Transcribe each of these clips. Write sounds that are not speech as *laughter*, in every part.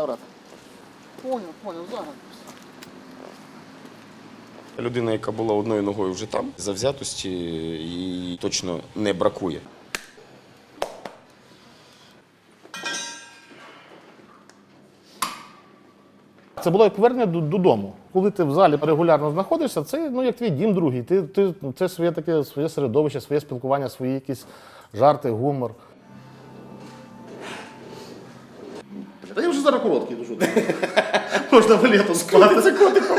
да, брат? Понял, понял, зараз. Людина, яка була одною ногою вже там, завзятості їй точно не бракує. Це було як повернення додому. Коли ти в залі регулярно знаходишся, це ну, як твій дім другий. Ти, ти, це своє таке своє середовище, своє спілкування, свої якісь жарти, гумор. Вже зараз короткий, ти? *laughs* Можна в літо спати. Це котиком.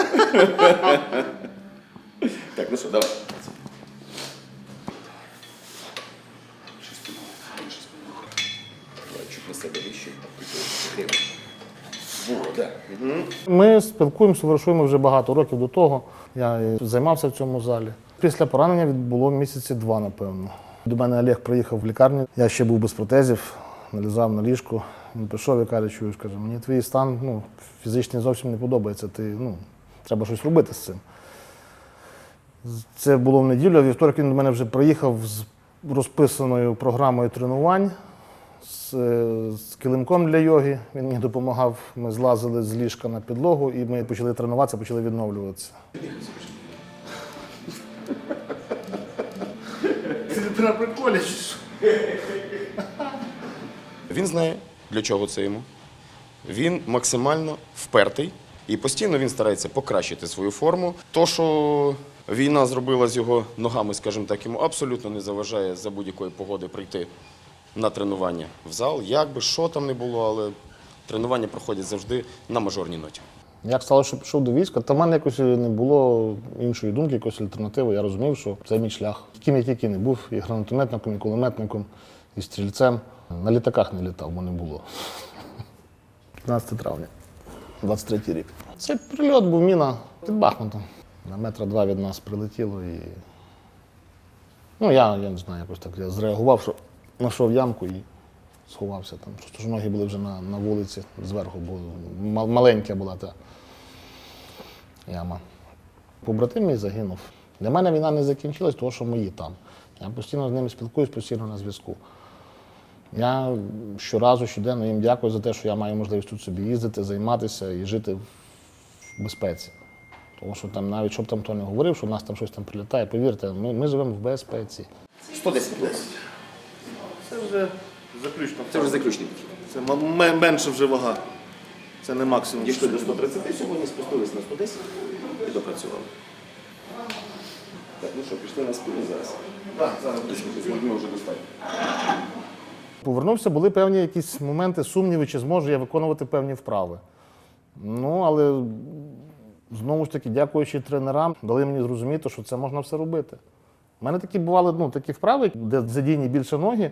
Так, ну що, давай. Ми спілкуємося, товаришуємо вже багато років до того. Я займався в цьому залі. Після поранення відбуло місяці два, напевно. До мене Олег приїхав в лікарню. Я ще був без протезів, налізав на ліжку. Він прийшов і каже, чуєш, каже, мені твій стан ну, фізичний зовсім не подобається. Ти, ну, треба щось робити з цим. Це було в неділю, а вівторок він до мене вже приїхав з розписаною програмою тренувань, з, е, з килимком для йоги. Він мені допомагав. Ми злазили з ліжка на підлогу і ми почали тренуватися, почали відновлюватися. Ти на приколі. Він знає, для чого це йому. Він максимально впертий і постійно він старається покращити свою форму. То, що війна зробила з його ногами, скажімо так, йому абсолютно не заважає за будь-якої погоди прийти на тренування в зал. Як би що там не було, але тренування проходять завжди на мажорній ноті. Як стало, що пішов до війська, то в мене якось не було іншої думки, якоїсь альтернативи. Я розумів, що це мій шлях. Ким я тільки не був, і гранатометником, і кулеметником, і стрільцем. На літаках не літав, бо не було. 15 травня, 23 рік. Це прильот був міна під Бахмутом. На метра два від нас прилетіло і. Ну, я, я не знаю, якось так я зреагував, що знайшов ямку і сховався там. Просто ж ноги були вже на, на вулиці зверху, бо маленька була та яма. Побратим мій загинув. Для мене війна не закінчилась, тому що мої там. Я постійно з ними спілкуюсь, постійно на зв'язку. Я щоразу, щоденно їм дякую за те, що я маю можливість тут собі їздити, займатися і жити в безпеці. Тому що там навіть щоб там хто не говорив, що в нас там щось там прилітає, повірте, ми, ми живемо в безпеці. 110 плюс. Це вже заключно. Це вже заключний підхід. Це м- менше вже вага. Це не максимум. Дійшли до 130, сьогодні спустились на 110 і допрацювали. Так, ну що, пішли на спину зараз. Так, зараз. Людьми вже достатньо. Повернувся, були певні якісь моменти сумніви, чи зможу я виконувати певні вправи. Ну, але знову ж таки, дякуючи тренерам, дали мені зрозуміти, що це можна все робити. У мене такі бували ну, такі вправи, де задійні більше ноги.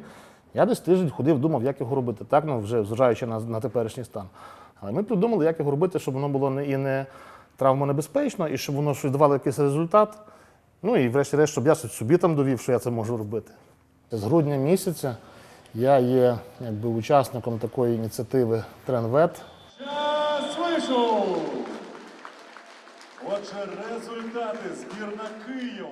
Я десь тиждень ходив, думав, як його робити, так, ну, вже зважаючи на, на теперішній стан. Але ми придумали, як його робити, щоб воно було не, і не травмонебезпечно, і щоб воно щось давало якийсь результат. Ну і врешті-решт, щоб я собі там довів, що я це можу робити. З грудня місяця я є якби, учасником такої ініціативи Тренвет. Час вийшов! Отже, результати збірна Києва.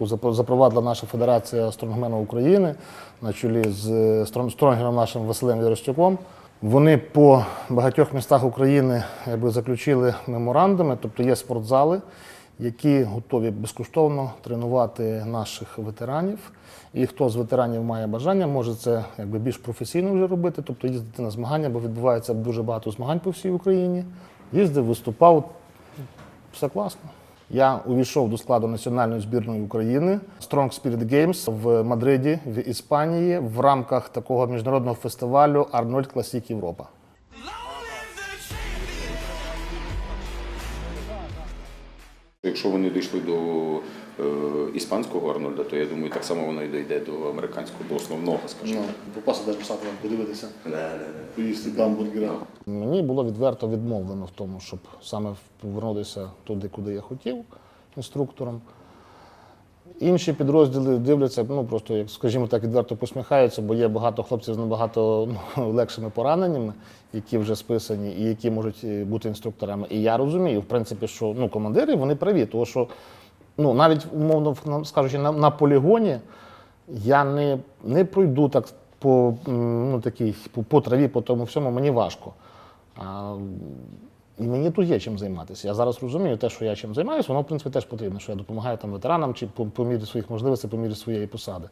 яку запровадила наша Федерація стронгменів України на чолі з е, стронгером нашим Василем Ярощуком. Вони по багатьох містах України якби, заключили меморандуми, тобто є спортзали, які готові безкоштовно тренувати наших ветеранів. І хто з ветеранів має бажання, може це якби, більш професійно вже робити, тобто їздити на змагання, бо відбувається дуже багато змагань по всій Україні. Їздив, виступав, все класно. Я увійшов до складу національної збірної України Strong Spirit Games в Мадриді, в Іспанії, в рамках такого міжнародного фестивалю Арнольд Класік Європа. Якщо вони дійшли до е, іспанського Арнольда, то я думаю, так само воно і дійде до американського, до основного, скажімо. Ну, попасти теж писати подивитися. Поїсти гамбургера. Мені було відверто відмовлено в тому, щоб саме повернутися туди, куди я хотів, інструктором. Інші підрозділи дивляться, ну просто, як скажімо так, відверто посміхаються, бо є багато хлопців з набагато ну, *laughs* легшими пораненнями, які вже списані і які можуть е, бути інструкторами. І я розумію, в принципі, що ну, командири вони праві, тому що ну, навіть умовно скажучи, на, на полігоні я не, не пройду так по, ну, такій, по, по траві, по тому всьому, мені важко. А, і мені тут є чим займатися. Я зараз розумію те, що я чим займаюся, воно в принципі теж потрібно, що я допомагаю там ветеранам чи по, по мірі своїх можливостей, по мірі своєї посади.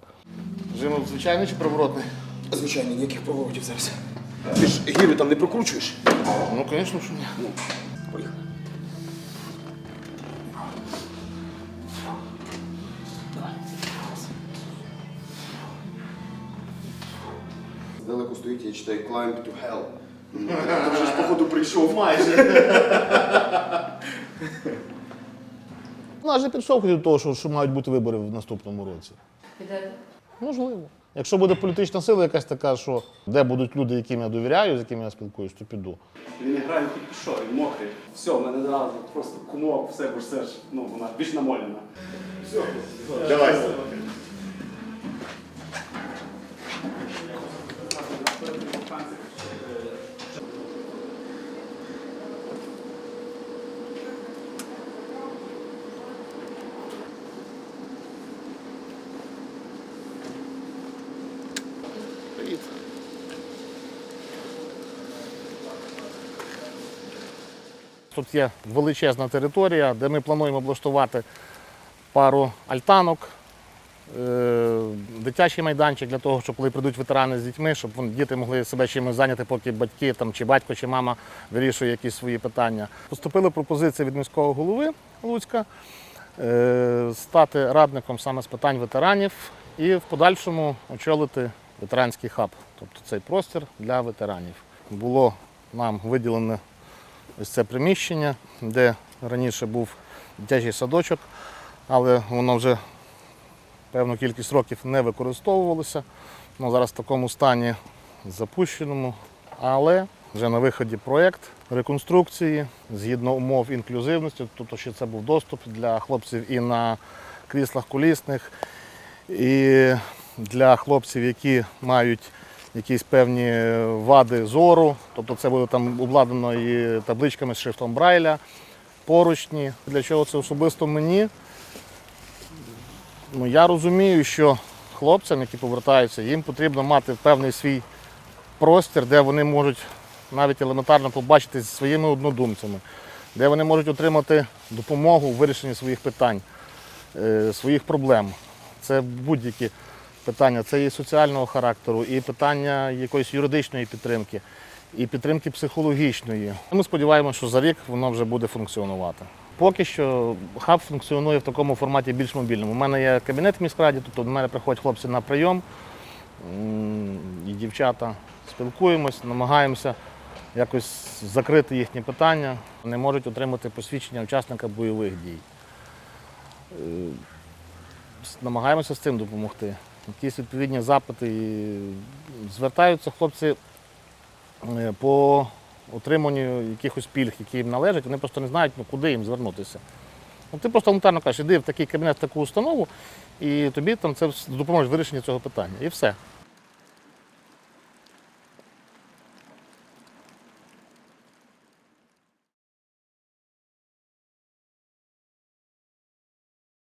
Режим звичайний чи приворотний? Звичайно, ніяких поворотів зараз. Ти ж гіри там не прокручуєш? Ну, звісно, що ні. Поїхали. Здалеку стоїть, я читаю Climb to Hell. Ти вже ж походу прийшов. Майже. *laughs* Вона вже підштовхує до того, що, що мають бути вибори в наступному році. Підете? Можливо. Якщо буде політична сила якась така, що де будуть люди, яким я довіряю, з якими я спілкуюсь, то піду. Він грає тільки що, він мокрий. Все, в мене одразу просто кумок, все, бо ж це ж, ну, вона більш намолена. Давай. Привіт. Тут є величезна територія, де ми плануємо облаштувати пару альтанок, е, дитячий майданчик для того, щоб коли прийдуть ветерани з дітьми, щоб діти могли себе чимось зайняти, поки батьки там, чи батько, чи мама вирішує якісь свої питання. Поступили пропозиції від міського голови Луцька е, стати радником саме з питань ветеранів і в подальшому очолити ветеранський хаб, тобто цей простір для ветеранів. Було нам виділене ось це приміщення, де раніше був дитячий садочок, але воно вже певну кількість років не використовувалося. Воно зараз в такому стані запущеному, але вже на виході проєкт реконструкції згідно умов інклюзивності, тобто що це був доступ для хлопців і на кріслах колісних, і для хлопців, які мають якісь певні вади зору, тобто це буде там обладнано і табличками з шрифтом Брайля, поручні. Для чого це особисто мені? Ну, я розумію, що хлопцям, які повертаються, їм потрібно мати певний свій простір, де вони можуть навіть елементарно побачити зі своїми однодумцями, де вони можуть отримати допомогу у вирішенні своїх питань, е, своїх проблем. Це будь-які питання, це і соціального характеру, і питання якоїсь юридичної підтримки, і підтримки психологічної. Ми сподіваємося, що за рік воно вже буде функціонувати. Поки що хаб функціонує в такому форматі більш мобільному. У мене є кабінет в міськраді, тобто до мене приходять хлопці на прийом і дівчата. Спілкуємось, намагаємося якось закрити їхні питання. Вони можуть отримати посвідчення учасника бойових дій. Е, Намагаємося з цим допомогти. Якісь відповідні запити. і Звертаються хлопці е, по отриманню якихось пільг, які їм належать, вони просто не знають, ну, куди їм звернутися. Ну, ти просто елементарно кажеш, іди в такий кабінет, в таку установу, і тобі там це допоможе вирішення цього питання. І все.